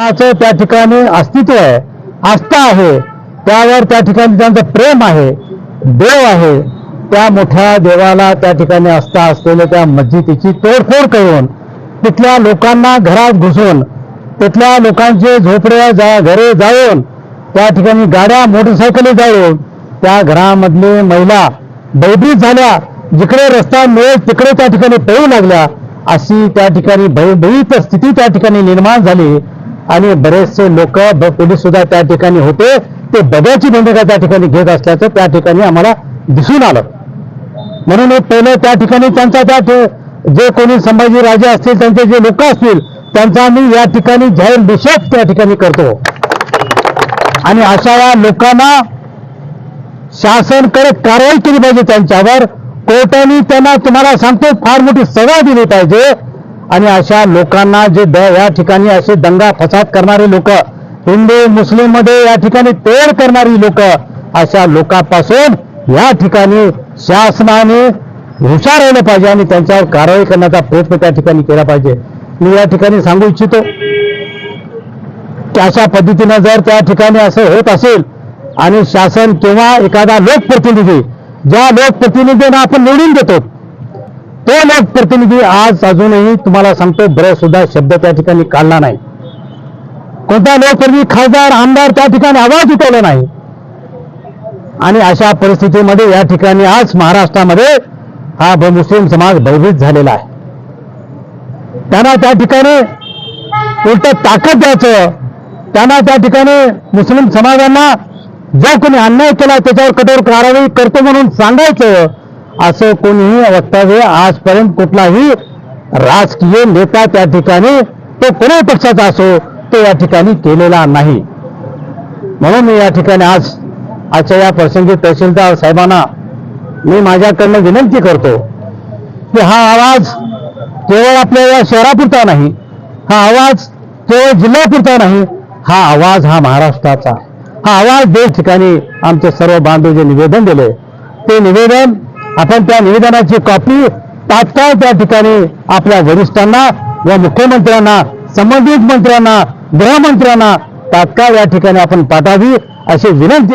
त्या ठिकाणी अस्तित्व आहे आस्था आहे त्यावर त्या ठिकाणी त्यांचं प्रेम आहे देव आहे. त्या मोठ्या देवाला त्या ठिकाणी आस्था असलेल्या त्या मस्जिदीची तोडफोड करून तिथल्या लोकांना घरात घुसून तिथल्या लोकांचे झोपड्या जा घरे जाऊन त्या ठिकाणी गाड्या मोटरसायकली जाऊन त्या घरामधली महिला भयभीत झाल्या. जिकडे रस्ता मिळेल तिकडे त्या ठिकाणी पळू लागल्या. अशी त्या ठिकाणी भयभीत स्थिती त्या ठिकाणी निर्माण झाली. आणि बरेचसे लोक पोलीस सुद्धा त्या ठिकाणी होते. ते बदलची भूमिका त्या ठिकाणी घेत असल्याचं त्या ठिकाणी आम्हाला दिसून आलं. म्हणून पहिलं त्या ठिकाणी त्यांचा त्या जे कोणी संभाजी राजे असतील त्यांचे जे लोक असतील त्यांचा मी या ठिकाणी जाहीर निषेध त्या ठिकाणी करतो. आणि अशा या लोकांना शासन कडक कारवाई केली पाहिजे त्यांच्यावर. कोर्टाने त्यांना तुम्हाला सांगतो फार मोठी सजा दिली पाहिजे. आणि अशा लोकांना जे द या ठिकाणी असे दंगा फसाद करणारे लोक हिंदू मुस्लिममध्ये या ठिकाणी तेढ करणारी लोक अशा लोकांपासून या ठिकाणी शासनाने हुशार राहिलं पाहिजे आणि त्यांच्यावर कारवाई करण्याचा प्रयत्न त्या ठिकाणी केला पाहिजे. मी या ठिकाणी सांगू इच्छितो की अशा पद्धतीनं जर त्या ठिकाणी असं होत असेल आणि शासन किंवा एखादा लोकप्रतिनिधी ज्या लोकप्रतिनिधींना आपण निवडून देतो हो, तो लोकप्रतिनिधी आज अजूनही तुम्हाला सांगतो बरं सुद्धा शब्द त्या ठिकाणी काढला नाही. कोणता लोकप्रतिनिधी खासदार आमदार त्या ठिकाणी आवाज उठवला नाही. आणि अशा परिस्थितीमध्ये या ठिकाणी आज महाराष्ट्रामध्ये हा मुस्लिम समाज भयभीत झालेला आहे. त्यांना त्या ठिकाणी उलट ताकद द्यायचं त्यांना त्या ठिकाणी मुस्लिम समाजांना जो कोणी अन्याय केला त्याच्यावर कठोर कारवाई करतो म्हणून सांगायचं असं कोणीही वक्तव्य आजपर्यंत कुठलाही राजकीय नेता त्या ठिकाणी तो कोणत्याही पक्षाचा असो तो या ठिकाणी केलेला नाही. म्हणून मी या ठिकाणी आज आजच्या या प्रसंगी तहसीलदार साहेबांना मी माझ्याकडनं विनंती करतो की हा आवाज केवळ आपल्या या शहरापुरता नाही हा आवाज केवळ जिल्ह्यापुरता नाही हा आवाज हा महाराष्ट्राचा. हा आवाज देश ठिकाणी आमचे सर्व बांधव जे निवेदन दिले ते निवेदन आपण त्या निवेदनाची कॉपी तात्काळ त्या ठिकाणी आपल्या वरिष्ठांना व मुख्यमंत्र्यांना संबंधित मंत्र्यांना गृहमंत्र्यांना तात्काळ या ठिकाणी आपण पाठावी अशी विनंती